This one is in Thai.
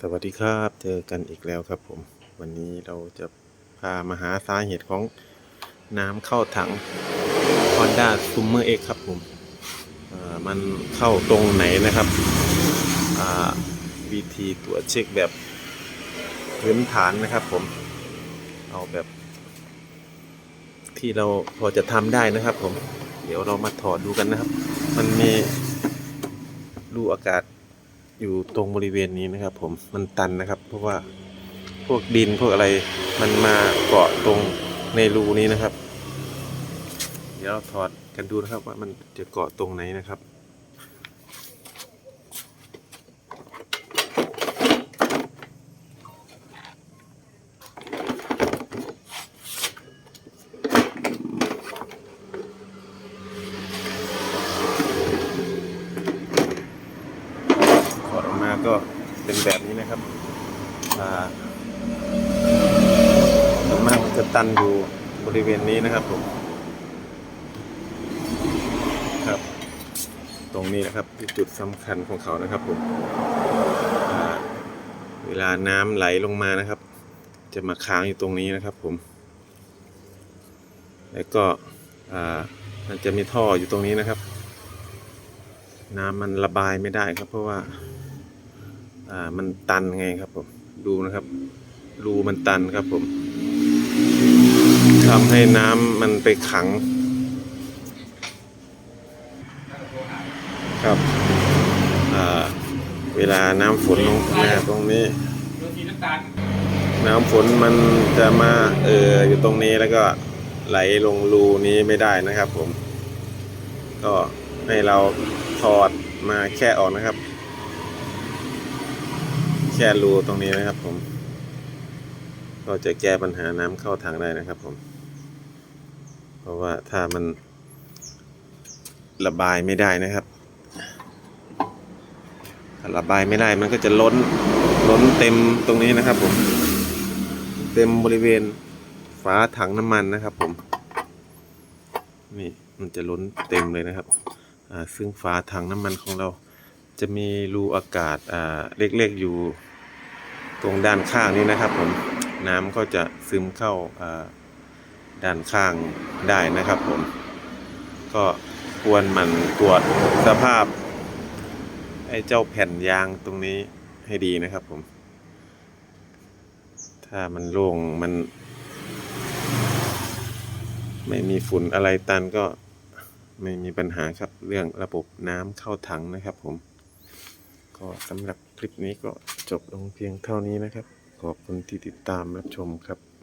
สวัสดีครับ เจอกันอีกแล้วครับผม วันนี้เราจะพามาหาสาเหตุของน้ำเข้าถัง Honda Summer X ครับผมอ่อมันเข้าตรงไหนนะครับอ่าวิธีตรวจเช็คแบบพื้นฐานนะครับผม เอาแบบ ที่เราพอจะทำได้นะครับผม เดี๋ยวเรามาถอดดูกันนะครับ มันมีรูอากาศ อยู่ตรงบริเวณนี้นะครับ ผมมันตันนะครับ เพราะว่าพวกดินพวกอะไรมันมาเกาะตรงในรูนี้นะครับ เดี๋ยวเราถอดกันดูนะครับว่ามันจะเกาะตรงไหนนะครับ ก็เป็นแบบนี้นะครับอ่าส่วนมากจะตันอยู่บริเวณนี้นะครับผมครับ ตรงนี้นะครับคือจุดสำคัญของเขานะครับผมเวลาน้ำไหลลงมานะครับ จะมาค้างอยู่ตรงนี้นะครับผม แล้วก็อ่ามันจะมีท่ออยู่ตรงนี้นะครับ น้ำมันระบายไม่ได้ครับเพราะว่า อ่ามันตันไงครับผมดูนะครับรูมันตันครับผมทำให้น้ำมันไปขัง ครับอ่าเวลาน้ำฝนลงมาตรงนี้ น้ำฝนมันจะมาเอออยู่ตรงนี้แล้วก็ไหลลงรูนี้ไม่ได้นะครับผม ก็ให้เราถอดมาแค่ออกนะครับ แค่รูตรงนี้นะครับผม ก็จะแก้ปัญหาน้ำเข้าทางได้นะครับผม เพราะว่าถ้ามันระบายไม่ได้นะครับถ้าระบายไม่ได้มันก็จะล้นล้นเต็มตรงนี้นะครับผม เต็มบริเวณฝาถังน้ำมันนะครับผมนี่มันจะล้นเต็มเลยนะครับ ซึ่งฝาถังน้ำมันของเราจะมีรูอากาศเล็กๆอยู่ ตรงด้านข้างนี้นะครับผมน้ำก็จะซึมเข้าอ่าด้านข้างได้นะครับผม ก็ควรหมั่นตรวจสภาพไอ้เจ้าแผ่นยางตรงนี้ให้ดีนะครับผม ถ้ามันโล่งมัน ไม่มีฝุ่นอะไรตันก็ไม่มีปัญหาครับเรื่องระบบน้ำเข้าถังนะครับผม ก็สำหรับคลิปนี้ก็ จบลงเพียงเท่านี้นะครับ ขอบคุณที่ติดตามรับชมครับ